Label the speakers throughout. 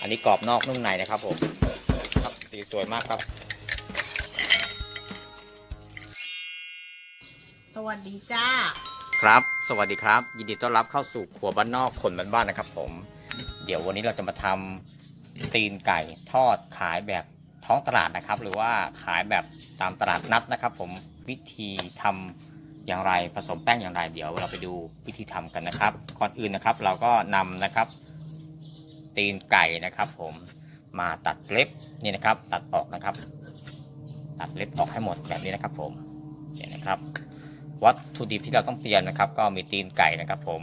Speaker 1: อันนี้กรอบนอกนุ่มในนะครับผมครับสีสวยมากครับ
Speaker 2: สวัสดีจ้า
Speaker 1: ครับ สวัสดีครับ ยินดีต้อนรับเข้าสู่ครัวบ้านนอกคนบ้านๆนะครับ ผม เดี๋ยววันนี้เราจะมาทำตีนไก่ทอดขายแบบท้องตลาดนะครับ หรือว่าขายแบบตามตลาดนัดนะครับ ผมวิธีทำอย่างไรผสมแป้งอย่างไร เดี๋ยวเราไปดูวิธีทำกันนะครับก่อนอื่นนะครับ เราก็นำนะครับ ตีนไก่นะครับ ผมมาตัดเล็บนี่นะครับ ตัดออกนะครับ ตัดเล็บออกให้หมดแบบนี้นะครับ ผมเนี่ยนะครับ วัตถุดิบที่เราต้องเตรียมนะครับ ก็มีตีนไก่นะครับ ผม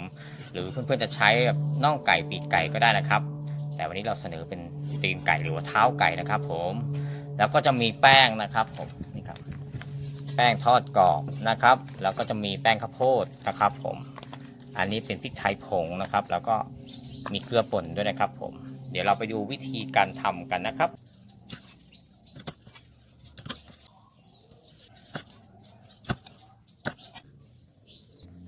Speaker 1: หรือเพื่อนๆจะใช้แบบน่องไก่ปีกไก่ก็ได้นะครับ แต่วันนี้เราเสนอเป็นตีนไก่หรือว่าเท้าไก่นะครับ ผม แล้วก็จะมีแป้งนะครับ ผมนี่ครับ แป้งทอดกรอบนะครับ แล้วก็จะมีแป้งข้าวโพดนะครับ ผม อันนี้เป็นพริกไทยผงนะครับ แล้วก็ มีเกลือป่นด้วยนะครับผม เดี๋ยวเราไปดูวิธีการทำกันนะครับ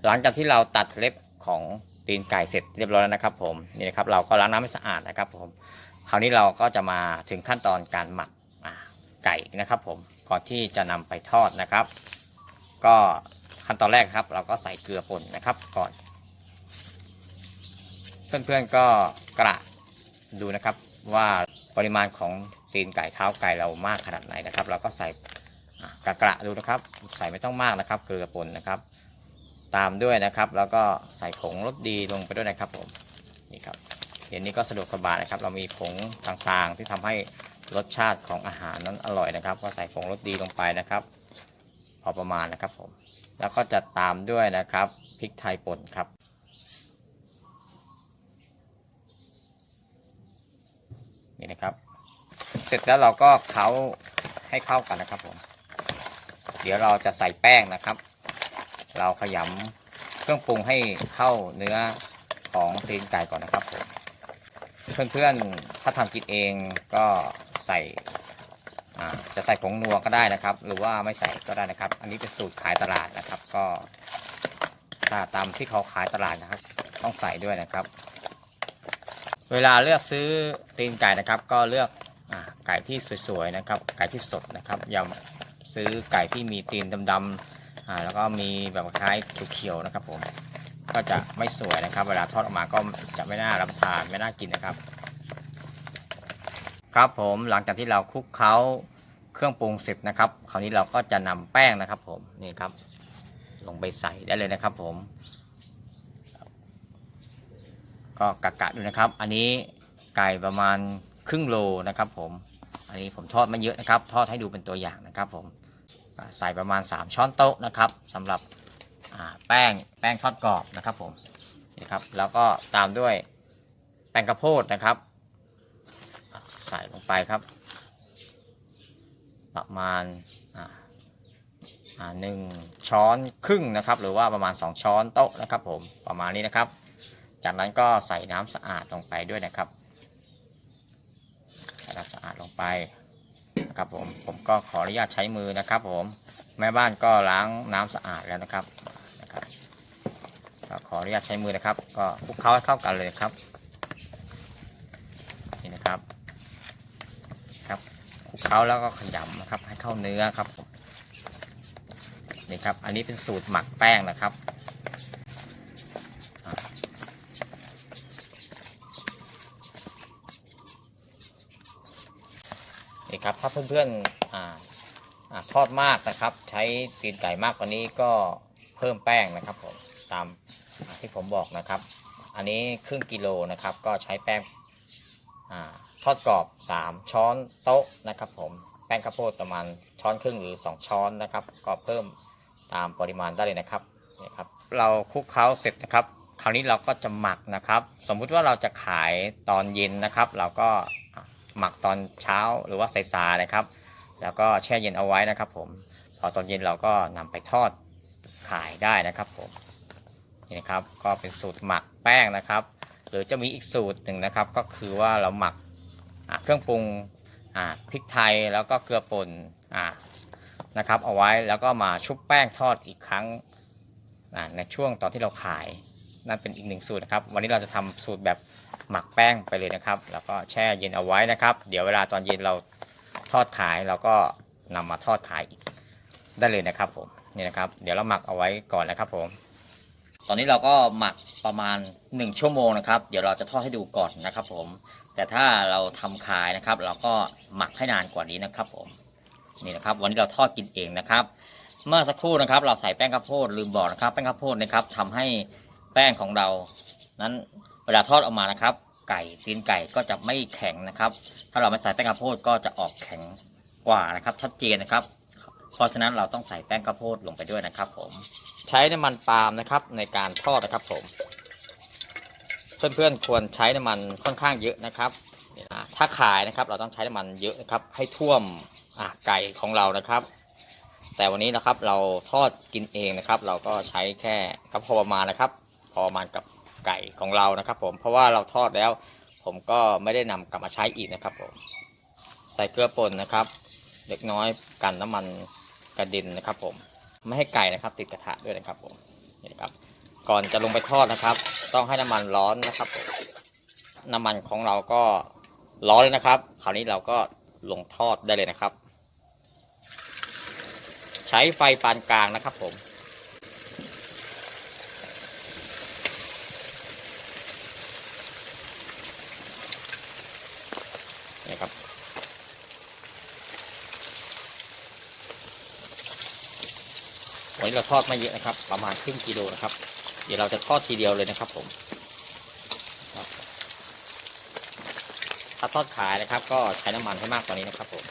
Speaker 1: หลังจากที่เราตัดเล็บของตีนไก่เสร็จเรียบร้อยแล้วนะครับ ผมนี่นะครับเราก็ล้างน้ำให้สะอาดนะครับผม คราวนี้เราก็จะมาถึงขั้นตอนการหมักไก่นะครับ ผมก่อนที่จะนำไปทอดนะครับ ก็ขั้นตอนแรกครับ เราก็ใส่เกลือป่นนะครับ ก่อน เพื่อนๆก็กระดูนะครับว่าปริมาณของตีนไก่เท้าไก่เรามากขนาดไหนนะครับ เราก็ใส่กระกระดูนะครับ ใส่ไม่ต้องมากนะครับ เกลือป่นนะครับ ตามด้วยนะครับ แล้วก็ใส่ผงรสดีลงไปด้วยนะครับผมนี่ครับเดี๋ยวนี้ก็สะดวกสบายนะครับ เรามีผงต่างๆ ที่ทำให้รสชาติของอาหารนั้นอร่อยนะครับ ก็ใส่ผงรสดีลงไปนะครับ พอประมาณนะครับผมแล้วก็จะตามด้วยนะครับพริกไทยป่นครับ นี่นะครับ เสร็จแล้วเราก็เคล้าให้เข้ากันนะครับผมเดี๋ยวเราจะใส่แป้งนะครับ เราขยำเครื่องปรุงให้เข้าเนื้อของตีนไก่ก่อนนะครับผมเพื่อนๆถ้าทำกินเองก็ใส่จะใส่ผงนัวก็ได้นะครับ หรือว่าไม่ใส่ก็ได้นะครับ อันนี้เป็นสูตรขายตลาดนะครับ ก็ถ้าตามที่เขาขายตลาดนะครับ ต้องใส่ด้วยนะครับ เวลาเลือกซื้อตีนไก่นะครับ ก็เลือกอไก่ที่สวยๆนะครับ ไก่ที่สดนะครับอย่าซื้อไก่ที่มีตีนดำๆแล้วก็มีแบบคล้ายเขียวๆนะครับ ผมก็จะไม่สวยนะครับ เวลาทอดออกมาก็จะไม่น่ารับประทานไม่น่ากินนะครับ ครับผมหลังจากที่เราคลุกเคล้าเครื่องปรุงเสร็จนะครับ คราวนี้เราก็จะนำแป้งนะครับ ผมนี่ครับ ลงไปใส่ได้เลยนะครับ ผม ก็กะกะดูนะครับ อันนี้ไก่ประมาณครึ่งโลนะครับผม อันนี้ผมทอดไม่เยอะนะครับ ทอดให้ดูเป็นตัวอย่างนะครับผมใส่ประมาณ 3 ช้อนโต๊ะนะครับสำหรับแป้งแป้งทอดกรอบนะครับผมนี่ครับแล้วก็ตามด้วยแป้งข้าวโพดนะครับ ใส่ลงไปครับ ประมาณหนึ่งช้อนครึ่งนะครับ หรือว่าประมาณ 2 ช้อนโต๊ะนะครับผมประมาณนี้นะครับ จากนั้นก็ใส่น้ำสะอาดลงไปด้วยนะครับใส่น้ำสะอาดลงไปนะครับผมผมก็ขออนุญาตใช้มือนะครับผมแม่บ้านก็ล้างน้ำสะอาดแล้วนะครับนะครับก็ขออนุญาตใช้มือนะครับ ก็คลุกเคล้าให้เข้ากันเลยครับนี่นะครับครับคลุกเคล้าแล้วก็ขยำนะครับให้เข้าเนื้อครับผมนี่ครับ อันนี้เป็นสูตรหมักแป้งนะครับ ครับ ถ้าเพื่อนๆออทอดมากนะครับ ใช้ตีนไก่มากกว่านี้ก็เพิ่มแป้งนะครับผมตามที่ผมบอกนะครับ อันนี้ครึ่งกิโลนะครับ ก็ใช้แป้งอทอดกรอบ 3 ช้อนโต๊ะนะครับผมแป้งข้าวโพดประมาณช้อนครึ่งหรือ 2 ช้อนนะครับ ก็เพิ่มตามปริมาณได้เลยนะครับนี่ครับ เราคลุกเคล้าเสร็จนะครับ คราวนี้เราก็จะหมักนะครับ สมมุติว่าเราจะขายตอนเย็นนะครับ เราก็ หมักตอนเช้าหรือว่าสายๆนะครับ แล้วก็แช่เย็นเอาไว้นะครับ ผมพอตอนเย็นเราก็นำไปทอดขายได้นะครับผมนี่นะครับก็เป็นสูตรหมักแป้งนะครับ หรือจะมีอีกสูตรหนึ่งนะครับ ก็คือว่าเราหมักเครื่องปรุงพริกไทยแล้วก็เกลือป่นะนะครับเอาไว้แล้วก็มาชุบแป้งทอดอีกครั้งในช่วงตอนที่เราขายนั่นเป็นอีกหนึ่งสูตรนะครับ วันนี้เราจะทำสูตรแบบ หมักแป้งไปเลยนะครับ แล้วก็แช่เย็นเอาไว้นะครับ เดี๋ยวเวลาตอนเย็นเราทอดขายเราก็นำมาทอดขายได้เลยนะครับผมนี่นะครับ เดี๋ยวเราหมักเอาไว้ก่อนนะครับผม ตอนนี้เราก็หมักประมาณ 1 ชั่วโมงนะครับ เดี๋ยวเราจะทอดให้ดูก่อนนะครับ ผม แต่ถ้าเราทำขายนะครับ เราก็หมักให้นานกว่านี้นะครับ ผมนี่นะครับ วันนี้เราทอดกินเองนะครับ เมื่อสักครู่นะครับ เราใส่แป้งข้าวโพดลืมบอกนะครับ แป้งข้าวโพดนะครับทำให้แป้งของเรานั้น วลาทอดออกมานะครับ ไก่ตีนไก่ก็จะไม่แข็งนะครับ ถ้าเราไม่ใส่แป้งข้าวโพดก็จะออกแข็งกว่านะครับ ชัดเจนนะครับ เพราะฉะนั้นเราต้องใส่แป้งข้าวโพดลงไปด้วยนะครับ ผม ใช้น้ำมันปาล์มนะครับ ในการทอดนะครับ ผม เพื่อนๆควรใช้น้ำมันค่อนข้างเยอะนะครับถ้าขายนะครับ เราต้องใช้น้ำมันเยอะนะครับ ให้ท่วมไก่ของเรานะครับ แต่วันนี้นะครับเราทอดกินเองนะครับ เราก็ใช้แค่ก็พอประมาณนะครับ พอประมาณกับ ไก่ของเรานะครับ ผมเพราะว่าเราทอดแล้ว ผมก็ไม่ได้นำกลับมาใช้อีกนะครับผมใส่เกลือป่นนะครับ เล็กน้อยกันน้ำมันกระด็นนะครับ ผมไม่ให้ไก่นะครับ ติดกระทะด้วยนะครับผมนี่ครับ ก่อนจะลงไปทอดนะครับ ต้องให้น้ำมันร้อนนะครับผมน้ำมันของเราก็ร้อนเลยนะครับ คราวนี้เราก็ลงทอดได้เลยนะครับ ใช้ไฟปานกลางนะครับผม นี่ครับ วั นนี้เราทอดไม่เยอะนะครับ ประมาณครึ่งกิโลนะครับ เดี๋ยวเราจะทอดทีเดียวเลยนะครับผมถ้าทอดขายนะครับ ก็ใช้น้ำมันให้มากกว่านี้นะครับผม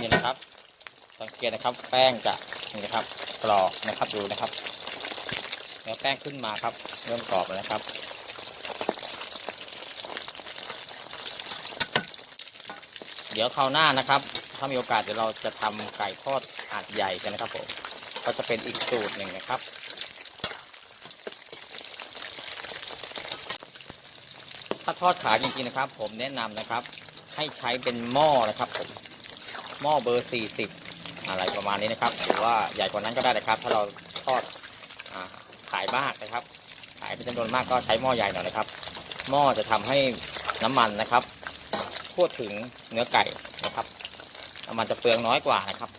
Speaker 1: นี่นะครับ สังเกตนะครับ แป้งจะนี่นะครับกรอบนะครับดูนะครับเนื้อแป้งขึ้นมาครับ เริ่มกรอบแล้วนะครับ เดี๋ยวคราวหน้านะครับ ถ้ามีโอกาสเดี๋ยวเราจะทำไก่ทอดหาดใหญ่กันนะครับผมก็จะเป็นอีกสูตรหนึ่งนะครับถ้าทอดขาจริงๆนะครับ ผมแนะนำนะครับ ให้ใช้เป็นหม้อนะครับผม หม้อเบอร์ 40 อะไรประมาณนี้นะครับหรือว่าใหญ่กว่านั้นก็ได้นะครับ ถ้าเราทอดอขายมากนะครับ ขายเป็นจำนวนมากก็ใช้หม้อใหญ่หน่อยนะครับ หม้อจะทำให้น้ำมันนะครับทั่วถึงเนื้อไก่นะครับน้ำมันจะเปลืองน้อยกว่านะครับ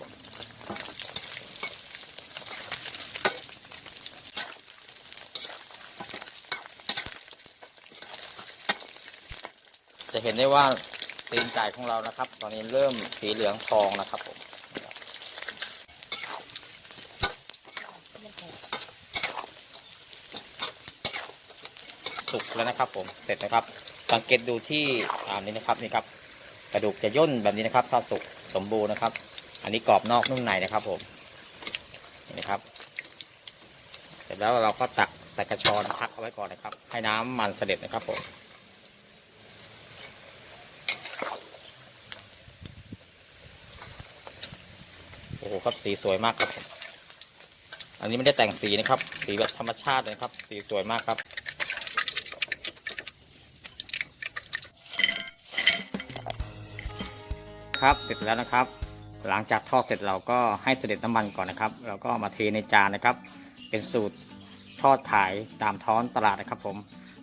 Speaker 1: จะเห็นได้ว่า ตีนไก่ของเรานะครับ ตอนนี้เริ่มสีเหลืองทองนะครับผมสุกแล้วนะครับ ผมเสร็จนะครับ สังเกตดูที่อ่านี้นะครับนี่ครับ กระดูกจะย่นแบบนี้นะครับ ถ้าสุกสมบูรณ์นะครับ อันนี้กรอบนอกนุ่มในนะครับ ผมนี่นะครับ เสร็จแล้วเราก็ตักใส่กระชอนพักเอาไว้ก่อนนะครับ ให้น้ำมันเสด็จนะครับผม โอ้โหครับสีสวยมากครับ อันนี้ไม่ได้แต่งสีนะครับ สีแบบธรรมชาติเลยครับ สีสวยมากครับครับเสร็จแล้วนะครับ หลังจากทอดเสร็จเราก็ให้เสด็จน้ำมันก่อนนะครับเราก็มาเทในจานนะครับ เป็นสูตรทอดขายตามท้องตลาดนะครับ ผม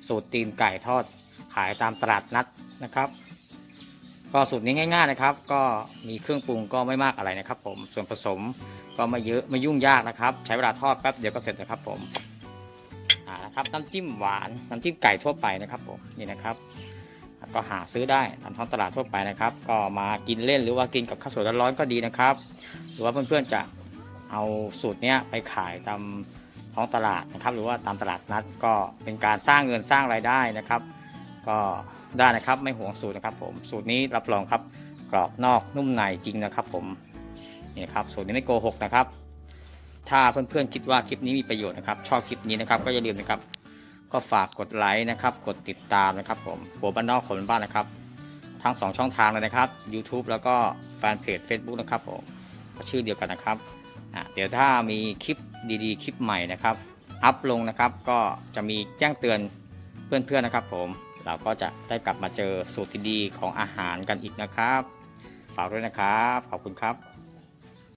Speaker 1: สูตรตีนไก่ทอดขายตามตลาดนัดนะครับ ก็สูตรนี้ง่าย ๆนะครับ ก็มีเครื่องปรุงก็ไม่มากอะไรนะครับผมส่วนผสมก็ไม่เยอะไม่ยุ่งยากนะครับ ใช้เวลาทอดแป๊บเดียวก็เสร็จนะครับผมอ่านะครับน้ำจิ้มหวานน้ำจิ้มไก่ทั่วไปนะครับผมนี่นะครับ ก็หาซื้อได้ตามท้องตลาดทั่วไปนะครับ ก็มากินเล่นหรือว่ากินกับข้าวสวยร้อนๆก็ดีนะครับ หรือว่าเพื่อนๆจะเอาสูตรเนี้ยไปขายตามท้องตลาดนะครับ หรือว่าตามตลาดนัดก็เป็นการสร้างเงินสร้างรายได้นะครับ ก็ได้นะครับไม่ห่วงสูตรนะครับผมสูตรนี้รับรองครับกรอบนอกนุ่มในจริงนะครับ ผมนี่ครับสูตรนี้ไม่โกหกนะครับ ถ้าเพื่อนๆคิดว่าคลิปนี้มีประโยชน์นะครับ ชอบคลิปนี้นะครับ ก็อย่าลืมนะครับ ก็ฝากกดไลค์นะครับ กดติดตามนะครับผมหัวบ้านนอกคนบ้านนะครับ ทั้ง2ช่องทางเลยนะครับ YouTube แล้วก็แฟนเพจ Facebook นะครับผมชื่อเดียวกันนะครับเดี๋ยวถ้ามีคลิปดีๆ คลิปใหม่นะครับ อัพลงนะครับก็จะมีแจ้งเตือนเพื่อนๆนะครับผม เราก็จะได้กลับมาเจอสูตรดีๆของอาหารกันอีกนะครับ ฝากด้วยนะครับ ขอบคุณครับ